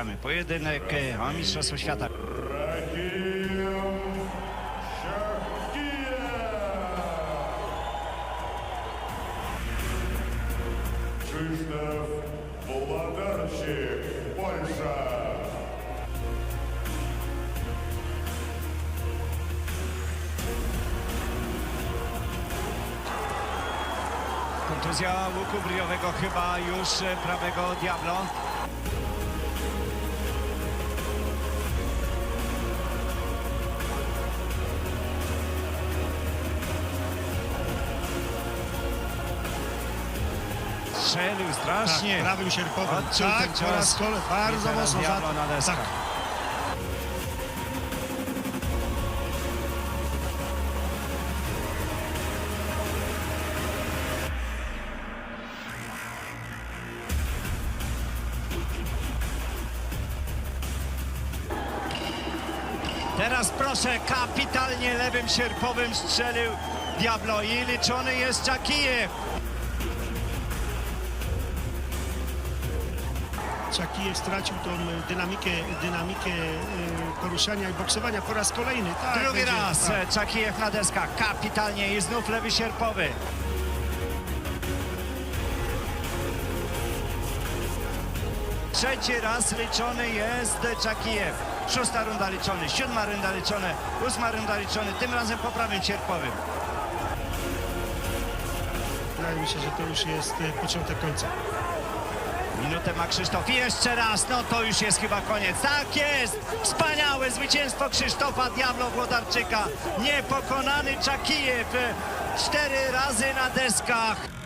czekamy. Pojedynek o Mistrzostwo Świata. Kontuzja łuku bryjowego chyba już e, prawego Diablo. Strzelił strasznie. Tak, prawym sierpowym. Tak, po raz kolejny bardzo mocno za... Deskach. Tak, Teraz proszę, kapitalnie lewym sierpowym strzelił Diablo i liczony jest Czakijew. Czakijew stracił tą dynamikę, dynamikę e, poruszania i boksowania po raz kolejny. Tak, Drugi będzie- raz tak. e, Czakijew na deskach, kapitalnie i znów lewy sierpowy. Trzeci raz liczony jest Czakijew. Szósta runda liczony, siódma runda liczone, ósma runda liczony, tym razem po prawym sierpowym. Wydaje mi się, że to już jest e, początek końca. Minutę ma Krzysztof i jeszcze raz, no to już jest chyba koniec. Tak jest! Wspaniałe zwycięstwo Krzysztofa Diablo Włodarczyka. Niepokonany Czakijew. Cztery razy na deskach.